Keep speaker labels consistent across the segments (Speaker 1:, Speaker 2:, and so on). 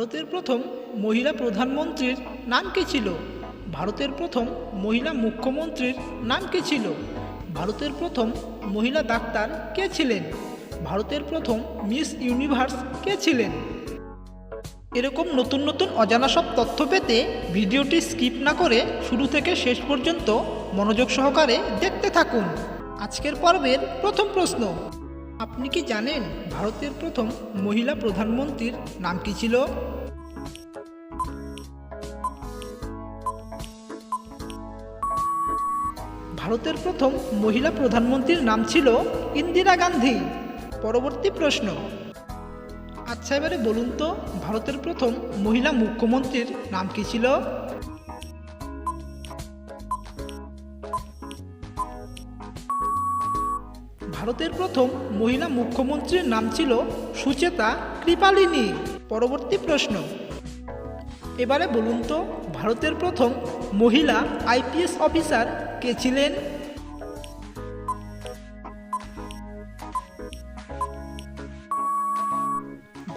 Speaker 1: ভারতের প্রথম মহিলা প্রধানমন্ত্রীর নাম কি ছিল? ভারতের প্রথম মহিলা মুখ্যমন্ত্রীর নাম কি ছিল? ভারতের প্রথম মহিলা ডাক্তার কে ছিলেন? ভারতের প্রথম মিস ইউনিভার্স কে ছিলেন? এরকম নতুন নতুন অজানা সব তথ্য পেতে ভিডিওটি স্কিপ না করে শুরু থেকে শেষ পর্যন্ত মনোযোগ সহকারে দেখতে থাকুন। আজকের পর্বের প্রথম প্রশ্ন আপনি কি জানেন ভারতের প্রথম মহিলা প্রধানমন্ত্রীর নাম কি ছিল? ভারতের প্রথম মহিলা প্রধানমন্ত্রীর নাম ছিল ইন্দিরা গান্ধী। পরবর্তী প্রশ্ন। আচ্ছা এবারে বলুন তো, ভারতের প্রথম মহিলা মুখ্যমন্ত্রীর নাম কি ছিল? ভারতের প্রথম মহিলা মুখ্যমন্ত্রীর নাম ছিল সুচেতা কৃপালিনী। পরবর্তী প্রশ্ন। এবারে বলুন তো, ভারতের প্রথম মহিলা আইপিএস অফিসার কে ছিলেন?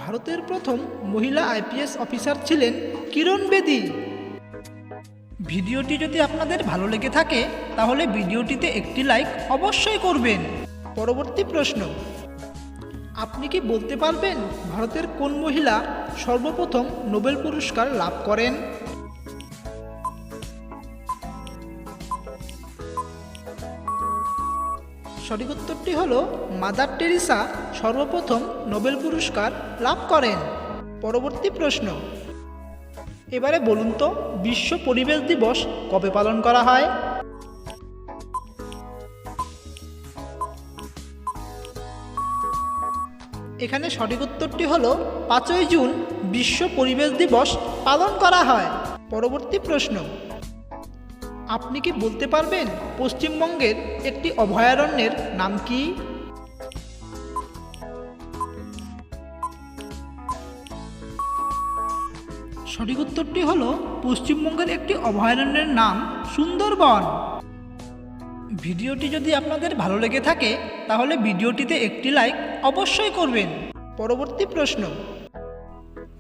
Speaker 1: ভারতের প্রথম মহিলা আইপিএস অফিসার ছিলেন কিরণ বেদী। ভিডিওটি যদি আপনাদের ভালো লেগে থাকে, তাহলে ভিডিওটিতে একটি লাইক অবশ্যই করবেন। পরবর্তী প্রশ্ন। আপনি কি বলতে পারবেন ভারতের কোন মহিলা সর্বপ্রথম নোবেল পুরস্কার লাভ করেন? সঠিক উত্তরটি হল, মাদার টেরিসা সর্বপ্রথম নোবেল পুরস্কার লাভ করেন। পরবর্তী প্রশ্ন। এবারে বলুন তো, বিশ্ব পরিবেশ দিবস কবে পালন করা হয়? এখানে সঠিক উত্তরটি হলো পাঁচই জুন বিশ্ব পরিবেশ দিবস পালন করা হয়। পরবর্তী প্রশ্ন। আপনি কি বলতে পারবেন পশ্চিমবঙ্গের একটি অভয়ারণ্যের নাম কি? সঠিক উত্তরটি হলো পশ্চিমবঙ্গের একটি অভয়ারণ্যের নাম সুন্দরবন। ভিডিওটি যদি আপনাদের ভালো লেগে থাকে, তাহলে ভিডিওটিতে একটি লাইক অবশ্যই করবেন। পরবর্তী প্রশ্ন।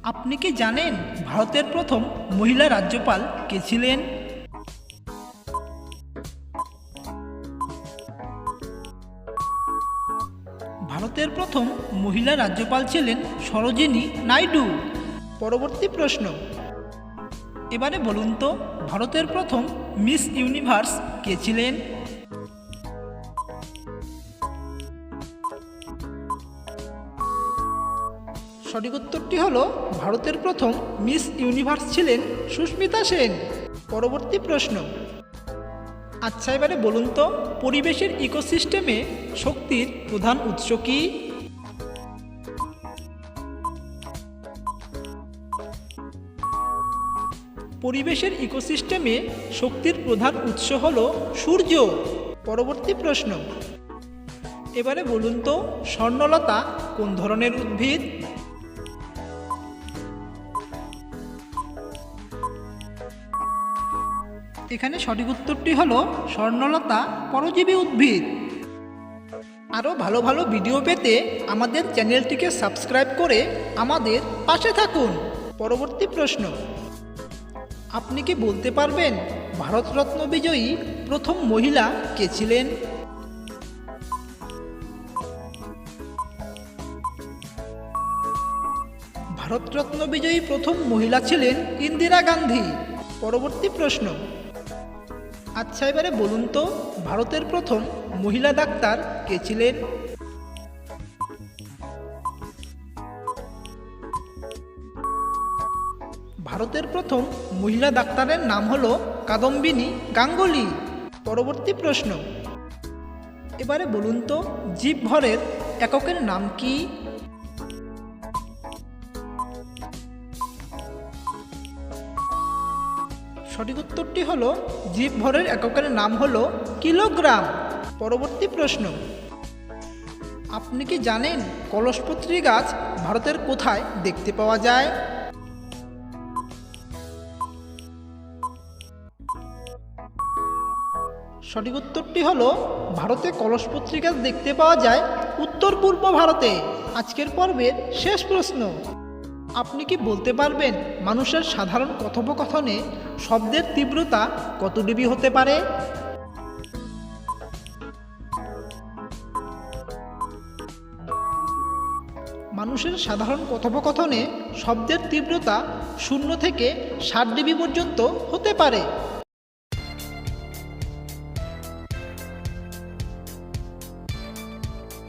Speaker 1: আপনি কি জানেন ভারতের প্রথম মহিলা রাজ্যপাল কে ছিলেন? ভারতের প্রথম মহিলা রাজ্যপাল ছিলেন সরোজিনী নাইডু। পরবর্তী প্রশ্ন। এবারে বলুন তো, ভারতের প্রথম মিস ইউনিভার্স কে ছিলেন? সঠিক উত্তরটি হল, ভারতের প্রথম মিস ইউনিভার্স ছিলেন সুস্মিতা সেন। পরবর্তী প্রশ্ন। আচ্ছা এবারে বলুন তো, পরিবেশের ইকোসিস্টেমে শক্তির প্রধান উৎস কি? পরিবেশের ইকোসিস্টেমে শক্তির প্রধান উৎস হল সূর্য। পরবর্তী প্রশ্ন। এবারে বলুন তো, স্বর্ণলতা কোন ধরনের উদ্ভিদ? এখানে সঠিক উত্তরটি হলো স্বর্ণলতা, পরজীবী উদ্ভিদ। আরও ভালো ভালো ভিডিও পেতে আমাদের চ্যানেলটিকে সাবস্ক্রাইব করে আমাদের পাশে থাকুন। পরবর্তী প্রশ্ন, আপনি কি বলতে পারবেন ভারতরত্ন বিজয়ী প্রথম মহিলা কে ছিলেন? ভারতরত্ন বিজয়ী প্রথম মহিলা ছিলেন ইন্দিরা গান্ধী। পরবর্তী প্রশ্ন আচ্ছা এবারে বলুন তো, ভারতের প্রথম মহিলা ডাক্তার কে ছিলেন? ভারতের প্রথম মহিলা ডাক্তারের নাম হলো কাদম্বিনী গাঙ্গুলি। পরবর্তী প্রশ্ন। এবারে বলুন তো জীব ভরের এককের নাম কি? সঠিক উত্তরটি হলো জীব ভরের এককের নাম হলো কিলোগ্রাম। পরবর্তী প্রশ্ন। আপনি কি জানেন কলসপত্রী গাছ ভারতের কোথায় দেখতে পাওয়া যায়? সঠিক উত্তরটি হলো, ভারতে কলসপত্রী গাছ দেখতে পাওয়া যায় উত্তর পূর্ব ভারতে। আজকের পর্বের শেষ প্রশ্ন। আপনি কি বলতে পারবেন মানুষের সাধারণ কথোপকথনে শব্দের তীব্রতা কত ডিবি হতে পারে? মানুষের সাধারণ কথোপকথনে শব্দের তীব্রতা শূন্য থেকে ষাট ডিবি পর্যন্ত হতে পারে।